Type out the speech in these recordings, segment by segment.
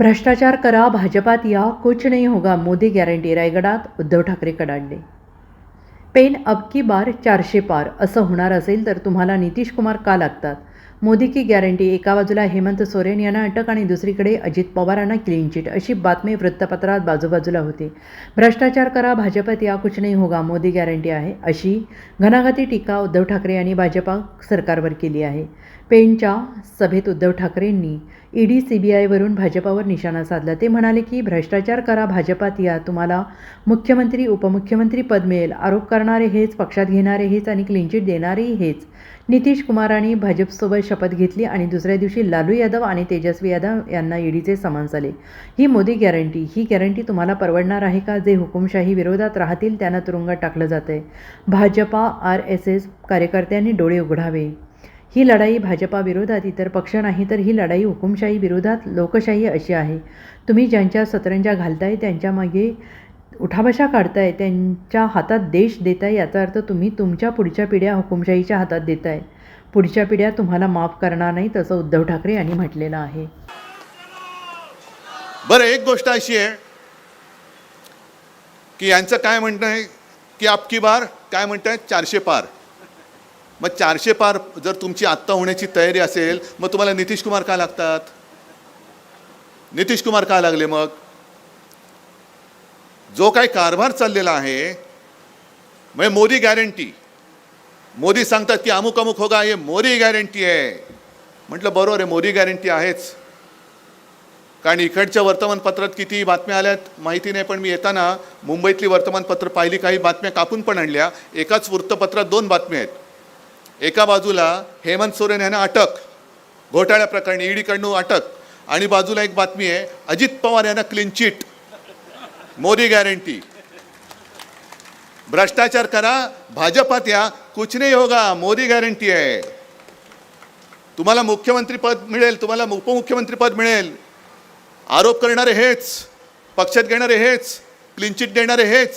भ्रष्टाचार करा भाजपात या कुछ नहीं होगा मोदी गॅरंटी रायगडात उद्धव ठाकरे कडाडले पेन अब की बार चारशे पार असं होणार असेल तर तुम्हाला नितीश कुमार का लागतात? मोदी की गॅरंटी एका बाजूला हेमंत सोरेन यांना अटक आणि दुसरीकडे अजित पवारांना क्लीन चिट अशी बातमी वृत्तपत्रात बाजूबाजूला होते. भ्रष्टाचार करा भाजपात या कुछ नाही होगा मोदी गॅरंटी आहे अशी घणाघाती टीका उद्धव ठाकरे यांनी भाजपा सरकारवर केली आहे. पेनच्या सभेत उद्धव ठाकरेंनी ईडी सी बी आयवरून भाजपावर निशाणा साधला. ते म्हणाले की भ्रष्टाचार करा भाजपात या तुम्हाला मुख्यमंत्री उपमुख्यमंत्री पद मिळेल. आरोप करणारे हेच पक्षात घेणारे हेच आणि क्लीनचिट देणारेही हेच. नितीश कुमारांनी भाजपसोबत शपथ घेतली आणि दुसऱ्या दिवशी लालू यादव आणि तेजस्वी यादव यांना ईडीचे समन्स आले ही मोदी गॅरंटी ही गॅरंटी तुम्हाला परवडणार आहे का? जे हुकुमशाही विरोधात राहतील त्यांना तुरुंगात टाकलं जातं आहे भाजपा आर एस एस कार्यकर्त्यांनी डोळे उघडावे. ही लढाई भाजपा विरोधात इतर पक्ष नाही तर ही लढाई हुकुमशाही विरोधात लोकशाही अशी आहे. तुम्ही ज्यांच्या सतरंजा घालताय त्यांच्यामागे उठाबशा काढताय त्यांच्या हातात देश देताय याचा अर्थ तुम्ही तुमच्या पुढच्या पिढ्या हुकुमशाहीच्या हातात देताय. पुढच्या पिढ्या तुम्हाला माफ करणार नाहीत असं उद्धव ठाकरे यांनी म्हटलेलं आहे. बरं एक गोष्ट अशी आहे की यांचं काय म्हणणं आहे की आपकी बार काय म्हणत आहे चारशे पार. मग चारशे पार जर तुमची आत्ता होण्याची तयारी असेल मग तुम्हाला नितीश कुमार का लागतात? नितीश कुमार का लागले मग? जो काही कारभार चाललेला आहे म्हणजे मोदी गॅरंटी मोदी सांगतात की अमुक अमुक होगा हे मोदी गॅरंटी आहे. म्हटलं बरोबर आहे मोदी गॅरंटी आहेच. कारण इकडच्या वर्तमानपत्रात किती बातम्या आल्यात माहिती नाही पण मी येताना मुंबईतली वर्तमानपत्र पाहिली काही बातम्या कापून पण आणल्या. एकाच वृत्तपत्रात दोन बातम्या आहेत. एका बाजूला हेमंत सोरेन यांना अटक घोटाळ्या प्रकरणी ईडीकडनं अटक आणि बाजूला एक बातमी आहे अजित पवार यांना क्लीन चिट मोदी गॅरंटी भ्रष्टाचार करा भाजपात या कुछ नाही होगा मोदी गॅरंटी आहे. तुम्हाला मुख्यमंत्री पद मिळेल तुम्हाला उपमुख्यमंत्री पद मिळेल. आरोप करणारे हेच पक्षात घेणारे हेच क्लिनचिट देणारे हेच.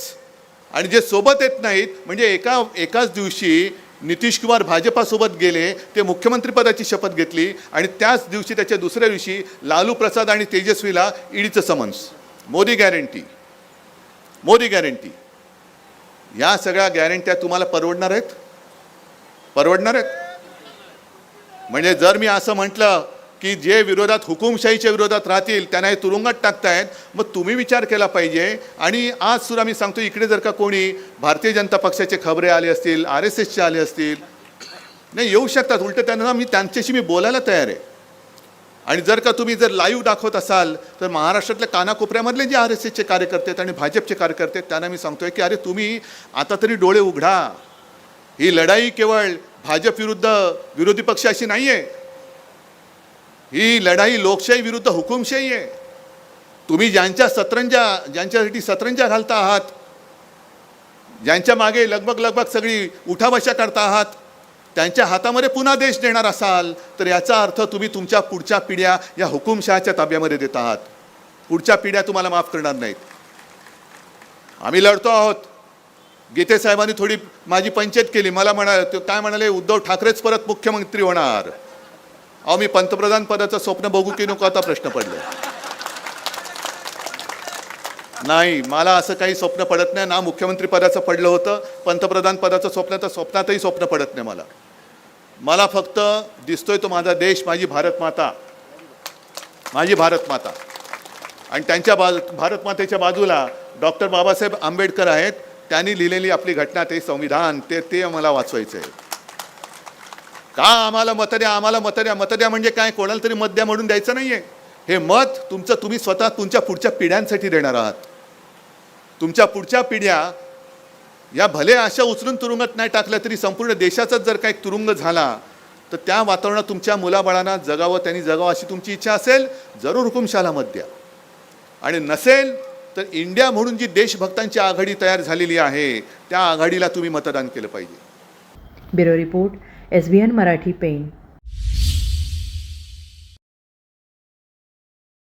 आणि जे सोबत येत नाहीत म्हणजे एका एकाच दिवशी नितीश कुमार भाजपासोबत गेले ते मुख्यमंत्रीपदाची शपथ घेतली आणि त्याच दिवशी त्याच्या दुसऱ्या दिवशी लालू प्रसाद आणि तेजस्वीला ईडीचं summons. Modi guarantee Modi guarantee या सगळ्या गॅरंट्या तुम्हाला परवडणार आहेत? परवडणार आहेत? म्हणजे जर मी असं म्हटलं की जे विरोधात हुकुमशाहीच्या विरोधात राहतील त्यांना हे तुरुंगात टाकतायत. मग तुम्ही विचार केला पाहिजे. आणि आज सुद्धा मी सांगतो इकडे जर का कोणी भारतीय जनता पक्षाचे खबरे आले असतील आर एस एसचे आले असतील नाही येऊ शकतात. उलट त्यांना मी त्यांच्याशी मी बोलायला तयार आहे. आणि जर का तुम्ही जर लाईव्ह दाखवत असाल तर महाराष्ट्रातल्या कानाकोपऱ्यामधले जे आर एस एसचे कार्यकर्ते आहेत आणि भाजपचे कार्यकर्ते आहेत त्यांना मी सांगतोय की अरे तुम्ही आता तरी डोळे उघडा. ही लढाई केवळ भाजप विरुद्ध विरोधी पक्ष अशी नाही आहे ही लढाई लोकशाही विरुद्ध हुकुमशाही आहे. तुम्ही ज्यांच्या सतरंजा ज्यांच्यासाठी सतरंजा घालता आहात ज्यांच्या मागे लगबग लगबग सगळी उठाबशा करता आहात त्यांच्या हातामध्ये पुन्हा देश देणार असाल तर याचा अर्थ तुम्ही तुमच्या पुढच्या पिढ्या या हुकुमशहाच्या ताब्यामध्ये देत आहात. पुढच्या पिढ्या तुम्हाला माफ करणार नाहीत. आम्ही लढतो आहोत. गीते साहेबांनी थोडी माझी पंचायत केली. मला म्हणाले काय म्हणाले उद्धव ठाकरेच परत मुख्यमंत्री होणार. अहो मी पंतप्रधान पदाचं स्वप्न बघू की नको आता प्रश्न पडले. नाही मला असं काही स्वप्न पडत नाही. ना मुख्यमंत्री पदाचं पडलं होतं पंतप्रधान पदाचं स्वप्न तर स्वप्नातही स्वप्न पडत नाही मला. मला फक्त दिसतोय तो माझा देश माझी भारत माता. माझी भारत माता. आणि त्यांच्या बाजू भारत मातेच्या बाजूला डॉक्टर बाबासाहेब आंबेडकर आहेत. त्यांनी लिहिलेली आपली घटना ते संविधान ते ते मला वाचवायचं आहे का आम्हाला मत द्या आम्हाला मत द्या? मत द्या म्हणजे काय? कोणाला तरी मत द्या म्हणून द्यायचं नाहीये. हे मत तुमचं तुम्ही स्वतः तुमच्या पुढच्या पिढ्यांसाठी देणार आहात. तुमच्या पुढच्या पिढ्या या भले अशा उचलून तुरुंगात नाही टाकल्या तरी संपूर्ण देशाचाच जर काही तुरुंग झाला तर त्या वातावरणात तुमच्या मुलाबाळांना जगावं त्यांनी जगावं अशी तुमची इच्छा असेल जरूर हुकुमशाला मत द्या. आणि नसेल तर इंडिया म्हणून जी देशभक्तांची आघाडी तयार झालेली आहे त्या आघाडीला तुम्ही मतदान केलं पाहिजे. Bureau report. S B N Marathi Pen